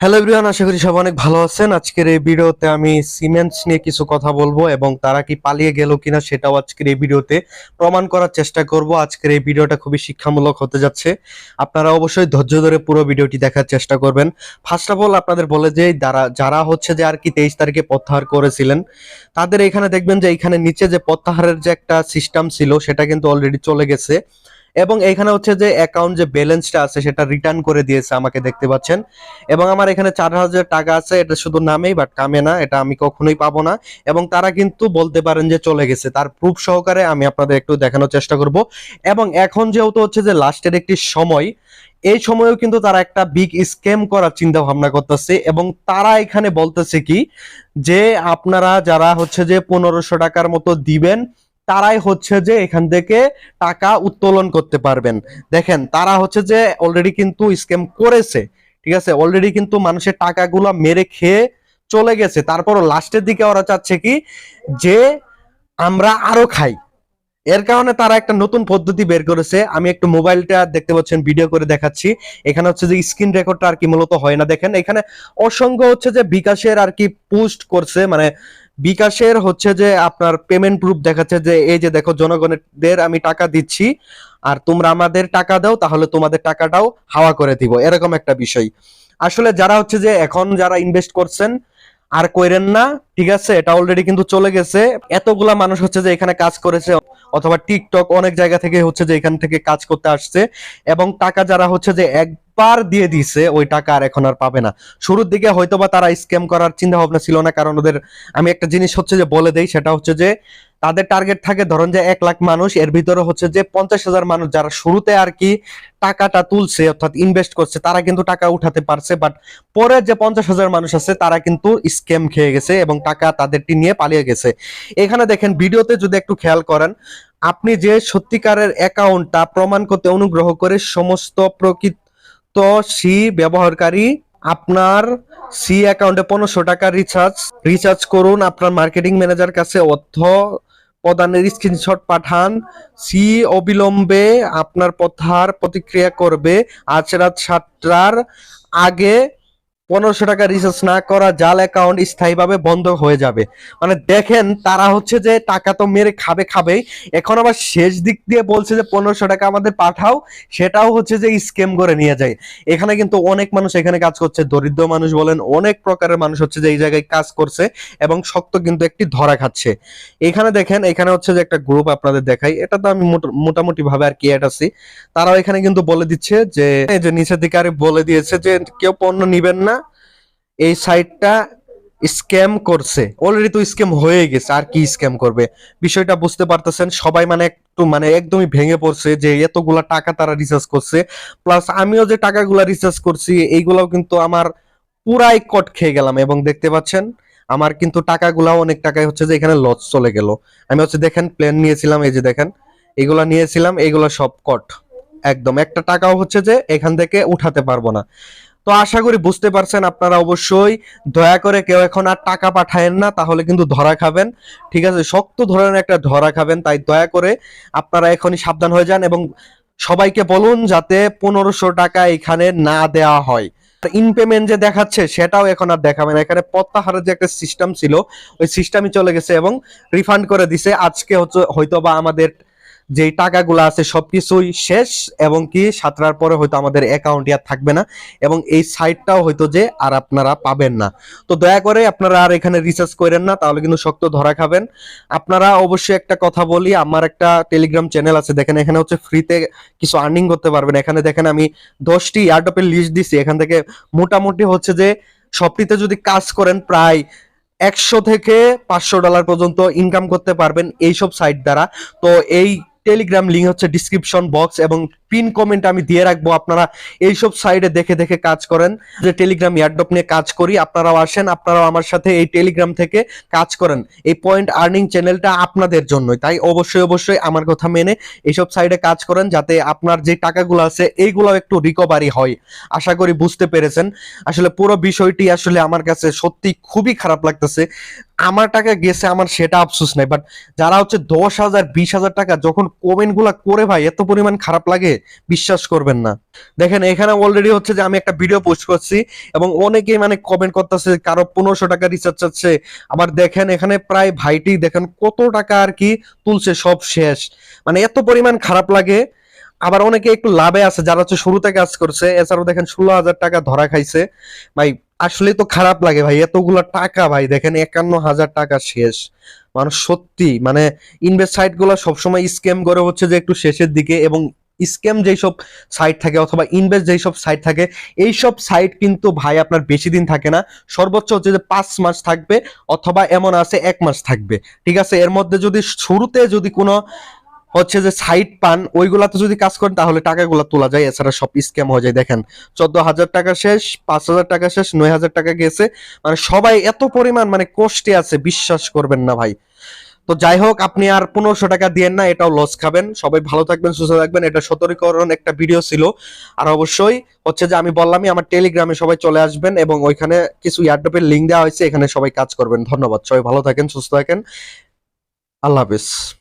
Hello everyone আশা করি সবাই অনেক ভালো আছেন। আজকের এই ভিডিওতে আমি সিমেন্টস নিয়ে কিছু কথা বলব এবং তারা কি পালিয়ে গেল কিনা সেটাও আজকের এই ভিডিওতে প্রমাণ করার চেষ্টা করব। আজকের এই ভিডিওটা খুবই শিক্ষামূলক হতে যাচ্ছে। আপনারা অবশ্যই ধৈর্য ধরে পুরো ভিডিওটি দেখার চেষ্টা করবেন। ফার্স্ট অফ অল আপনাদের বলে যে যারা যারা হচ্ছে যে আর কি তেইশ তারিখে প্রত্যাহার করেছিলেন, তাদের এখানে দেখবেন যে এখানে নিচে যে প্রত্যাহারের যে একটা সিস্টেম ছিল, সেটা কিন্তু অলরেডি চলে গেছে। এবং এখানে হচ্ছে যে অ্যাকাউন্ট যে ব্যালেন্সটা আছে, সেটা রিটার্ন করে দিয়েছে আমাকে, দেখতে পাচ্ছেন। এবং আমার এখানে চার হাজার টাকা আছে, এটা শুধু নামেই বাট কামে না, এটা আমি কখনোই পাবো না। এবং তারা কিন্তু বলতে পারেন যে চলে গেছে। তার প্রুফ সহকারে আমি আপনাদের একটু দেখানোর চেষ্টা করব। এবং এখন যেহেতু হচ্ছে যে লাস্টের একটি সময়, এই সময়েও কিন্তু তারা একটা বিগ স্ক্যাম করার চিন্তা ভাবনা করতেছে। এবং তারা এখানে বলতেছে কি, যে আপনারা যারা হচ্ছে যে পনেরোশো টাকার মতো দিবেন তারাই হচ্ছে যে এখান থেকে টাকা উত্তোলন করতে পারবেন। দেখেন, তারা হচ্ছে যে অলরেডি কিন্তু স্ক্যাম করেছে, ঠিক আছে? অলরেডি কিন্তু মানুষের টাকাগুলো মেরে খেয়ে চলে গেছে। তারপরও লাস্টের দিকে ওরা চাচ্ছে কি? যে আমরা আরও খাই। এর কারণে তারা একটা নতুন পদ্ধতি বের করেছে। আমি একটু মোবাইলটা দেখতে পাচ্ছেন ভিডিও করে দেখাচ্ছি। এখানে হচ্ছে যে স্ক্রিন রেকর্ডটা আর কি মূলত হয় না। দেখেন, এখানে অসংখ্য হচ্ছে যে বিকাশের আর কি পোস্ট করছে মানে বিকাশের হচ্ছে যে আপনার পেমেন্ট প্রুফ দেখাচ্ছে যে, এই যে দেখো জনগণের আমি টাকা দিচ্ছি, আর তোমরা আমাদের টাকা দাও, তাহলে তোমাদের টাকাটাও হাওয়া করে দিব। এরকম একটা বিষয়। আসলে যারা হচ্ছে যে এখন যারা ইনভেস্ট করছেন, আর কইরেন না, ঠিক আছে, এটা অলরেডি কিন্তু চলে গেছে। এতগুলা মানুষ হচ্ছে যে এখানে কাজ করেছে, অথবা টিকটক অনেক জায়গা থেকে হচ্ছে যে এখান থেকে কাজ করতে আসছে, এবং টাকা যারা হচ্ছে যে একবার দিয়ে দিছে, ওই টাকা আর এখন আর পাবে না। শুরুর দিকে হয়তোবা তারা স্ক্যাম করার চিন্তা ভাবনা ছিল না, কারণ ওদের, আমি একটা জিনিস হচ্ছে যে বলে দেই, সেটা হচ্ছে যে তাদের টার্গেট থাকে ধরুন যে এক লাখ মানুষ, এর ভিতরে হচ্ছে যে পঞ্চাশ হাজার মানুষ যারা শুরুতে আর কি টাকাটা তুলছে, অর্থাৎ ইনভেস্ট করছে, তারা কিন্তু টাকা উঠাতে পারছে বাট পরে যে পঞ্চাশ হাজার মানুষ আছে, তারা কিন্তু স্ক্যাম খেয়ে গেছে এবং টাকা তাদেরটি নিয়ে পালিয়ে গেছে। এখানে দেখেন, ভিডিওতে যদি একটু খেয়াল করেন, আপনি যে সত্যিকারের অ্যাকাউন্টটা প্রমাণ করতে অনুগ্রহ করে সমস্ত প্রকৃত সি ব্যবহারকারী আপনার সি অ্যাকাউন্টে পনেরোশো টাকা রিচার্জ রিচার্জ করুন আপনার মার্কেটিং ম্যানেজার কাছে অর্থ প্রদানের স্ক্রিনশট পাঠান। সি অবিলম্বে আপনার প্রথার প্রতিক্রিয়া করবে। আজ রাত সাতটার আগে পনেরোশো টাকা রিচার্জ না করা জাল অ্যাকাউন্ট স্থায়ীভাবে বন্ধ হয়ে যাবে। মানে দেখেন, তারা হচ্ছে যে টাকা তো মেরে খাবে খাবেই। এখন আবার শেষ দিক দিয়ে বলছে যে পনেরোশো টাকা আমাদের পাঠাও, সেটাও হচ্ছে যে স্ক্যাম করে নিয়ে যায়। এখানে কিন্তু অনেক মানুষ এখানে কাজ করছে। দরিদ্র মানুষ বলেন, অনেক প্রকারের মানুষ হচ্ছে যে এই জায়গায় কাজ করছে এবং শক্ত কিন্তু একটি ধরা খাচ্ছে। এখানে দেখেন, এখানে হচ্ছে যে একটা গ্রুপ আপনাদের দেখাই। এটা তো আমি মোটা- মোটামুটি ভাবে আর কি আছি। তারাও এখানে কিন্তু বলে দিচ্ছে যে নিচের দিকে আরে বলে দিয়েছে যে কেউ পণ্য নিবেন না এই সাইটটা স্ক্যাম করছে। অলরেডি তো স্ক্যাম হয়ে গেছে, আর কি স্ক্যাম করবে? বিষয়টা বুঝতে পারতেছেন, সবাই মানে একটু মানে একদমই ভেঙে পড়ছে যে এতগুলা টাকা তারা রিচার্জ করছে। প্লাস আমিও যে টাকাগুলা রিচার্জ করছি, এইগুলাও কিন্তু আমার পুরাই কট খেয়ে গেলাম। এবং দেখতে পাচ্ছেন, আমার কিন্তু টাকাগুলাও অনেক টাকায় হচ্ছে যে এখানে লস চলে গেল। আমি হচ্ছে দেখেন প্ল্যান নিয়েছিলাম, এই যে দেখেন, এগুলা নিয়েছিলাম এইগুলা সব কট একদম, একটা টাকাও হচ্ছে যে এখান থেকে উঠাতে পারব না। তো আশা করি বুঝতে পারছেন আপনারা অবশ্যই। দয়া করে কেউ এখন আর টাকা পাঠায়েন না, তাহলে কিন্তু ধরা খাবেন। ঠিক আছে, শক্ত ধরনের একটা ধরা খাবেন, তাই দয়া করে আপনারা এখনই সাবধান হয়ে যান এবং সবাইকে বলুন যাতে পনেরোশো টাকা এখানে না দেওয়া হয়। ইন পেমেন্ট যে দেখাচ্ছে, সেটাও এখন আর দেখাবে না। এখানে প্রত্যাহারের যে একটা সিস্টেম ছিল, ওই সিস্টেমই চলে গেছে এবং রিফান্ড করে দিছে। আজকে হচ্ছে হয়তো বা আমাদের যেই টাকাগুলো আছে সবকিছুই শেষ এবং কি সাতটার পরে হয়তো আমাদের অ্যাকাউন্ট আর থাকবে না এবং এই সাইটটাও হয়তো যে আর আপনারা পাবেন না। তো দয়া করে আপনারা আর এখানে রিসার্চ করেন না, তাহলে কিন্তু শক্ত ধরা খাবেন। আপনারা অবশ্যই একটা কথা বলি, আমার একটা টেলিগ্রাম চ্যানেল আছে, দেখেন এখানে হচ্ছে ফ্রিতে কিছু আর্নিং করতে পারবেন। এখানে দেখেন আমি দশটি এয়ারটপের লিস্ট দিছি, এখান থেকে মোটামুটি হচ্ছে যে সবটিতে যদি কাজ করেন প্রায় একশো থেকে পাঁচশো ডলার পর্যন্ত ইনকাম করতে পারবেন এইসব সাইট দ্বারা। তো এই টেলিগ্রাম লিঙ্ক হচ্ছে ডিসক্রিপশন বক্স এবং পিন কমেন্ট আমি দিয়ে রাখব, আপনারা এইসব সাইডে দেখে দেখে কাজ করেন। যে টেলিগ্রাম এয়ারডপ নিয়ে কাজ করি, আপনারাও আসেন, আপনারাও আমার সাথে এই টেলিগ্রাম থেকে কাজ করেন। এই পয়েন্ট আর্নিং চ্যানেলটা আপনাদের জন্যই, তাই অবশ্যই অবশ্যই আমার কথা মেনে এইসব সাইডে কাজ করেন, যাতে আপনার যে টাকাগুলো আছে এইগুলো একটু রিকভারি হয়। আশা করি বুঝতে পেরেছেন। আসলে পুরো বিষয়টি আসলে আমার কাছে সত্যি খুবই খারাপ লাগতেছে। আমার টাকা গেছে, আমার সেটা আফসোস নাই। বাট যারা হচ্ছে দশ হাজার, বিশ হাজার টাকা যখন কমেন্টগুলা করে ভাই, এত পরিমাণ খারাপ লাগে, বিশ্বাস করবেন না। দেখেন, এখানে অলরেডি হচ্ছে যে আমি একটা ভিডিও পোস্ট করছি এবং অনেকেই মানে কমেন্ট করতেছে, কারও পনেরোশো টাকা রিচার্জ চাচ্ছে আবার দেখেন, এখানে প্রায় ভাইটি দেখেন কত টাকা আর কি তুলছে, সব শেষ। মানে এত পরিমাণ খারাপ লাগে। আবার অনেকে একটু লাভে আছে, যারা হচ্ছে শুরুতে কাজ করছে, এছাড়াও দেখেন ষোলো হাজার টাকা ধরা খাইছে। ভাই আসলে তো খারাপ লাগে ভাই, এতগুলা টাকা ভাই, দেখেন একান্ন হাজার টাকা শেষ। মানুষ সত্যি মানে ইনভেস্ট সাইটগুলো সবসময় স্ক্যাম করে হচ্ছে যে একটু শেষের দিকে এবং স্ক্যাম যেই সব সাইট থাকে অথবা ইনভেস্ট যেই সব সাইট থাকে, এই সব সাইট কিন্তু ভাই আপনার বেশি দিন থাকে না, সর্বোচ্চ হচ্ছে যে পাঁচ মাস থাকবে অথবা এমন আছে এক মাস থাকবে। ঠিক আছে? এর মধ্যে যদি শুরুতে যদি কোনো হচ্ছে যে সাইট পান, ওইগুলাতে যদি কাজ করেন তাহলে টাকাগুলো তোলা যায়। এছাড়া সব স্ক্যাম হয়ে যায়। দেখেন চোদ্দ হাজার টাকা শেষ পাঁচ হাজার টাকা শেষ নয় হাজার টাকা গেছে। মানে সবাই এত পরিমাণ মানে কষ্টে আছে, বিশ্বাস করবেন না ভাই। তো যাই হোক, আপনি আর পনেরোশো টাকা দিয়েন না, এটাও লস খাবেন। সবাই ভালো থাকবেন, সুস্থ থাকবেন। এটা সতর্কীকরণ একটা ভিডিও ছিল। আর অবশ্যই হচ্ছে যে আমি বললামই, আমার টেলিগ্রামে সবাই চলে আসবেন এবং ওইখানে কিছু ইয়ারডপের লিঙ্ক দেওয়া হয়েছে, এখানে সবাই কাজ করবেন। ধন্যবাদ। সবাই ভালো থাকেন, সুস্থ থাকেন। আল্লাহ হাফিজ।